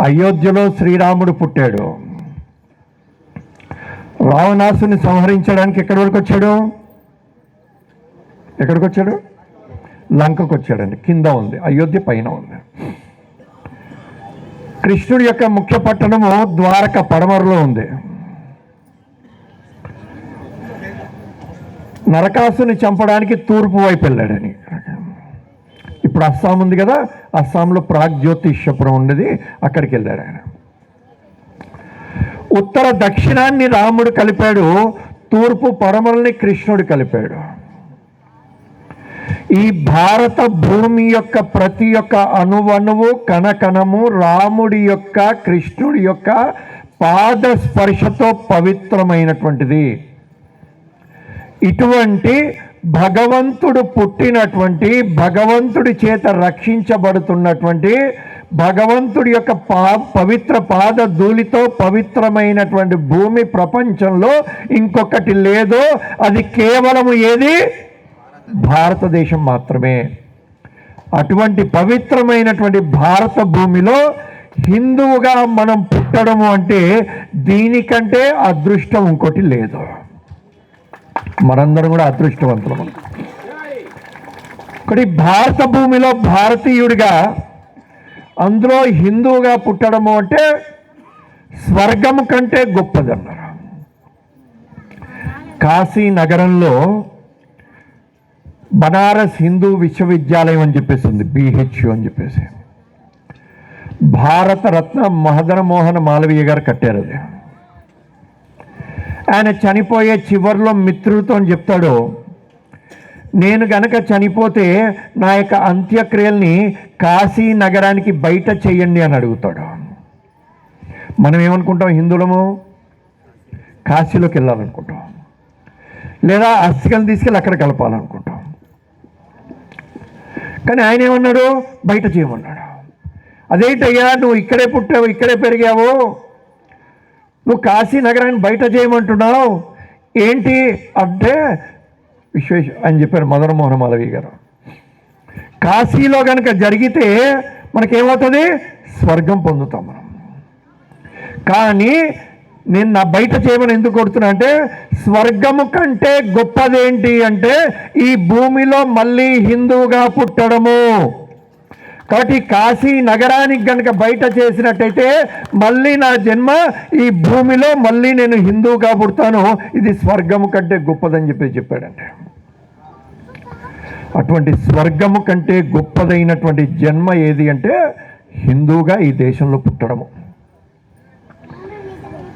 అయోధ్యలో శ్రీరాముడు పుట్టాడు. రావణాసుని సంహరించడానికి ఎక్కడి వరకు వచ్చాడు? ఎక్కడికి వచ్చాడు? లంకకు వచ్చాడండి. కింద ఉంది. అయోధ్య పైన ఉంది. కృష్ణుడి యొక్క ముఖ్య పట్టణము ద్వారక పడమరలో ఉంది. నరకాసుని చంపడానికి తూర్పు వైపు వెళ్ళాడని. ఇప్పుడు అస్సాం ఉంది కదా అస్సాంలో ప్రాగ్జ్యోతిష్యపురం ఉండేది అక్కడికి వెళ్ళాడు ఆయన. ఉత్తర దక్షిణాన్ని రాముడు కలిపాడు తూర్పు పరమల్ని కృష్ణుడు కలిపాడు. ఈ భారత భూమి యొక్క ప్రతి ఒక్క అణువణువు కణకణము రాముడి యొక్క కృష్ణుడి యొక్క పాద స్పర్శతో పవిత్రమైనటువంటిది. ఇటువంటి భగవంతుడు పుట్టినటువంటి భగవంతుడి చేత రక్షించబడుతున్నటువంటి భగవంతుడి యొక్క పా పవిత్ర పాద ధూళితో పవిత్రమైనటువంటి భూమి ప్రపంచంలో ఇంకొకటి లేదో. అది కేవలము ఏది? భారతదేశం మాత్రమే. అటువంటి పవిత్రమైనటువంటి భారత భూమిలో హిందువుగా మనం పుట్టడము అంటే దీనికంటే అదృష్టం ఇంకోటి లేదు. మనందరం కూడా అదృష్టవంతులము. ఒకటి భారత భూమిలో భారతీయుడిగా అందులో హిందువుగా పుట్టడము అంటే స్వర్గం కంటే గొప్పదన్నారు. కాశీ నగరంలో బనారస్ హిందూ విశ్వవిద్యాలయం అని చెప్పేసి ఉంది బీహెచ్యు అని చెప్పేసి. భారతరత్న మహదన మోహన్ మాలవీయ గారు కట్టారు అది. ఆయన చనిపోయే చివరిలో మిత్రులతో చెప్తాడు నేను గనక చనిపోతే నా యొక్క అంత్యక్రియల్ని కాశీ నగరానికి బయట చెయ్యండి అని అడుగుతాడు. మనం ఏమనుకుంటాం? హిందువులము కాశీలోకి వెళ్ళాలనుకుంటాం. లేదా అస్థికలు తీసుకెళ్ళి అక్కడ కలపాలనుకుంటాం. కానీ ఆయన ఏమన్నాడు? బయట చేయమన్నాడు. అదేంటయ్యా నువ్వు ఇక్కడే పుట్టావు ఇక్కడే పెరిగావు నువ్వు కాశీ నగరాన్ని బయట చేయమంటున్నావు? ఏంటి? అంటే విశ్వేశ అని చెప్పారు మదన మోహన్ మాలవి గారు. కాశీలో కనుక జరిగితే మనకేమవుతుంది? స్వర్గం పొందుతాం మనం. కానీ నేను నా బయట చేయమని ఎందుకు కొడుతున్నా అంటే స్వర్గము కంటే గొప్పదేంటి అంటే ఈ భూమిలో మళ్ళీ హిందువుగా పుట్టడము. కాబట్టి కాశీ నగరానికి గనక బయట చేసినట్టయితే మళ్ళీ నా జన్మ ఈ భూమిలో మళ్ళీ నేను హిందువుగా పుడతాను. ఇది స్వర్గము కంటే గొప్పదని చెప్పి చెప్పాడంటే. అటువంటి స్వర్గము కంటే గొప్పదైనటువంటి జన్మ ఏది అంటే హిందువుగా ఈ దేశంలో పుట్టడము.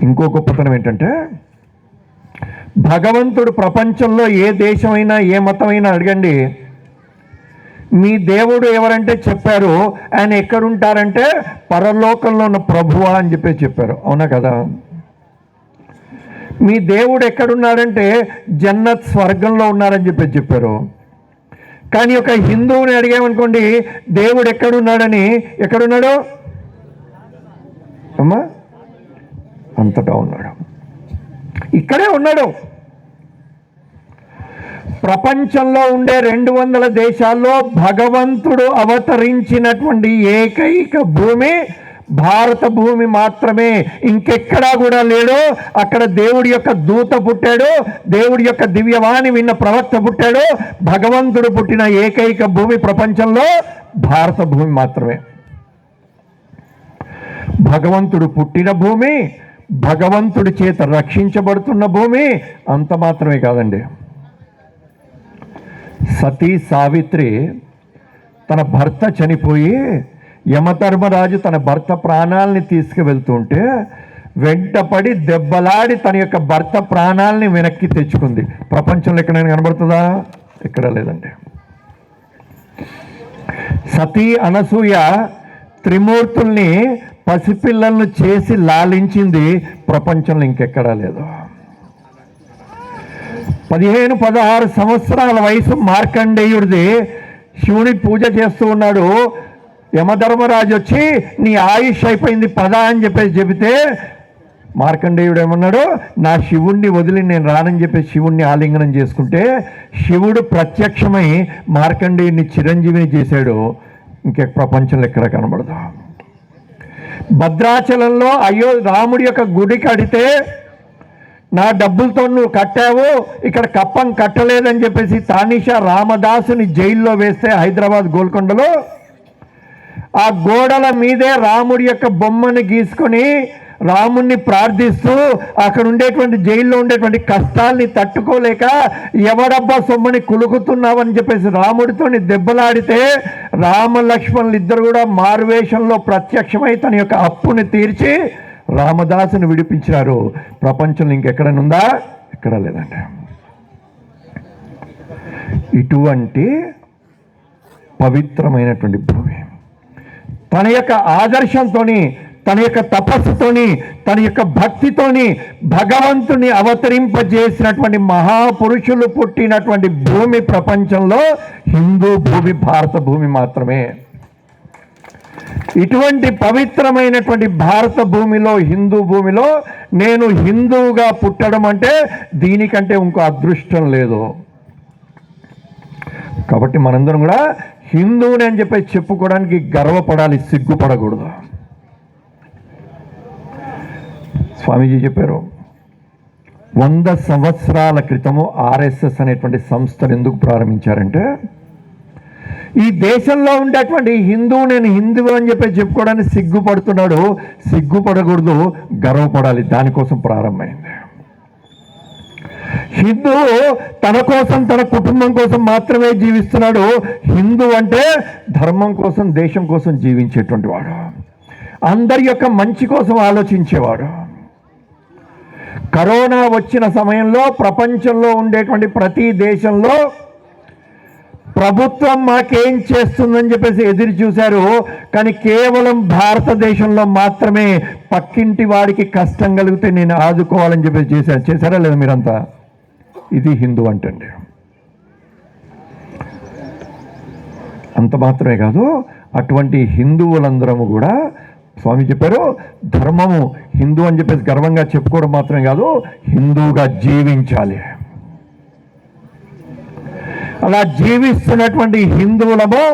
ఇంకో గొప్పతనం ఏంటంటే భగవంతుడు ప్రపంచంలో ఏ దేశమైనా ఏ మతమైనా అడగండి మీ దేవుడు ఎవరంటే చెప్పారు ఆయన ఎక్కడుంటారంటే పరలోకంలో ఉన్న ప్రభువా అని చెప్పి చెప్పారు. అవునా కదా? మీ దేవుడు ఎక్కడున్నాడంటే జన్నత్ స్వర్గంలో ఉన్నారని చెప్పి చెప్పారు. కానీ ఒక హిందువుని అడిగామనుకోండి దేవుడు ఎక్కడున్నాడని ఎక్కడున్నాడు? అమ్మా అంతటా ఉన్నాడు. ఇక్కడే ఉన్నాడు. ప్రపంచంలో ఉండే రెండు వందల దేశాల్లో భగవంతుడు అవతరించినటువంటి ఏకైక భూమి భారత భూమి మాత్రమే. ఇంకెక్కడా కూడా లేడు. అక్కడ దేవుడి యొక్క దూత పుట్టాడు. దేవుడి యొక్క దివ్యవాణి విన్న ప్రవక్త పుట్టాడు. భగవంతుడు పుట్టిన ఏకైక భూమి ప్రపంచంలో భారత భూమి మాత్రమే. భగవంతుడు పుట్టిన భూమి భగవంతుడి చేత రక్షించబడుతున్న భూమి అంత మాత్రమే కాదండి. సతీ సావిత్రి తన భర్త చనిపోయి యమధర్మరాజు తన భర్త ప్రాణాలని తీసుకువెళ్తుంటే వెంటపడి దెబ్బలాడి తన యొక్క భర్త ప్రాణాలని వెనక్కి తెచ్చుకుంది. ప్రపంచంలో ఎక్కడైనా కనబడుతుందా? ఎక్కడ లేదండి. సతీ అనసూయ త్రిమూర్తుల్ని పసిపిల్లలను చేసి లాలించింది ప్రపంచంలో ఇంకెక్కడా లేదు. పదిహేను పదహారు సంవత్సరాల వయసు మార్కండేయుడిది. శివుని పూజ చేస్తూ ఉన్నాడు. యమధర్మరాజు వచ్చి నీ ఆయుష్ అయిపోయింది పద అని చెప్పేసి చెబితే మార్కండేయుడు ఏమన్నాడు నా శివుణ్ణి వదిలి నేను రానని చెప్పి శివుణ్ణి ఆలింగనం చేసుకుంటే శివుడు ప్రత్యక్షమై మార్కండేయుడిని చిరంజీవిని చేశాడు. ఇంకే ప్రపంచంలో ఎక్కడ కనబడదు. భద్రాచలంలో అయ్యో రాముడి యొక్క గుడి కడితే నా డబ్బులతో నువ్వు కట్టావు ఇక్కడ కప్పం కట్టలేదని చెప్పేసి తానిషా రామదాసుని జైల్లో వేస్తే హైదరాబాద్ గోల్కొండలో. ఆ గోడల మీదే రాముడి యొక్క బొమ్మను గీసుకొని రాముణ్ణి ప్రార్థిస్తూ అక్కడ ఉండేటువంటి జైల్లో ఉండేటువంటి కష్టాల్ని తట్టుకోలేక ఎవడబ్బా సొమ్మని కులుకుతున్నావని చెప్పేసి రాముడితోని దెబ్బలాడితే రామ లక్ష్మణులు ఇద్దరు కూడా మారువేషంలో ప్రత్యక్షమై తన యొక్క అప్పుని తీర్చి రామదాసుని విడిపించినారు. ప్రపంచంలో ఇంకెక్కడనుందా ఎక్కడ లేదండి ఇటువంటి పవిత్రమైనటువంటి భూమి. తన యొక్క ఆదర్శంతోని తన యొక్క తపస్సుతోని తన యొక్క భక్తితోని భగవంతుని అవతరింపజేసినటువంటి మహాపురుషులు పుట్టినటువంటి భూమి ప్రపంచంలో హిందూ భూమి భారత భూమి మాత్రమే. ఇటువంటి పవిత్రమైనటువంటి భారత భూమిలో హిందూ భూమిలో నేను హిందువుగా పుట్టడం అంటే దీనికంటే ఇంకో అదృష్టం లేదు. కాబట్టి మనందరం కూడా హిందువుని అని చెప్పి చెప్పుకోవడానికి గర్వపడాలి సిగ్గుపడకూడదు. స్వామీజీ చెప్పారు వంద సంవత్సరాల క్రితము ఆర్ఎస్ఎస్ అనేటువంటి సంస్థను ఎందుకు ప్రారంభించారంటే ఈ దేశంలో ఉండేటువంటి హిందువు నేను హిందువు అని చెప్పి చెప్పుకోవడానికి సిగ్గుపడుతున్నాడు. సిగ్గుపడకూడదు గర్వపడాలి. దానికోసం ప్రారంభమైంది. హిందువు తన కోసం తన కుటుంబం కోసం మాత్రమే జీవిస్తున్నాడు. హిందూ అంటే ధర్మం కోసం దేశం కోసం జీవించేటువంటి వాడు. అందరి యొక్క మంచి కోసం ఆలోచించేవాడు. కరోనా వచ్చిన సమయంలో ప్రపంచంలో ఉండేటువంటి ప్రతి దేశంలో ప్రభుత్వం మాకేం చేస్తుందని చెప్పేసి ఎదురు చూశారు. కానీ కేవలం భారతదేశంలో మాత్రమే పక్కింటి వాడికి కష్టం కలిగితే నేను ఆదుకోవాలని చెప్పేసి చేశారు చేశారా లేదా మీరంతా? ఇది హిందూ అంటండి. అంత మాత్రమే కాదు అటువంటి హిందువులందరము కూడా స్వామి చెప్పారు ధర్మము హిందూ అని చెప్పేసి గర్వంగా చెప్పుకోవడం మాత్రమే కాదు హిందూగా జీవించాలి. అలా జీవిస్తున్నటువంటి హిందువులము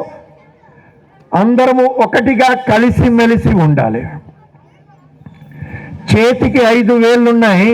అందరము ఒకటిగా కలిసిమెలిసి ఉండాలి. చేతికి ఐదు వేలున్నాయి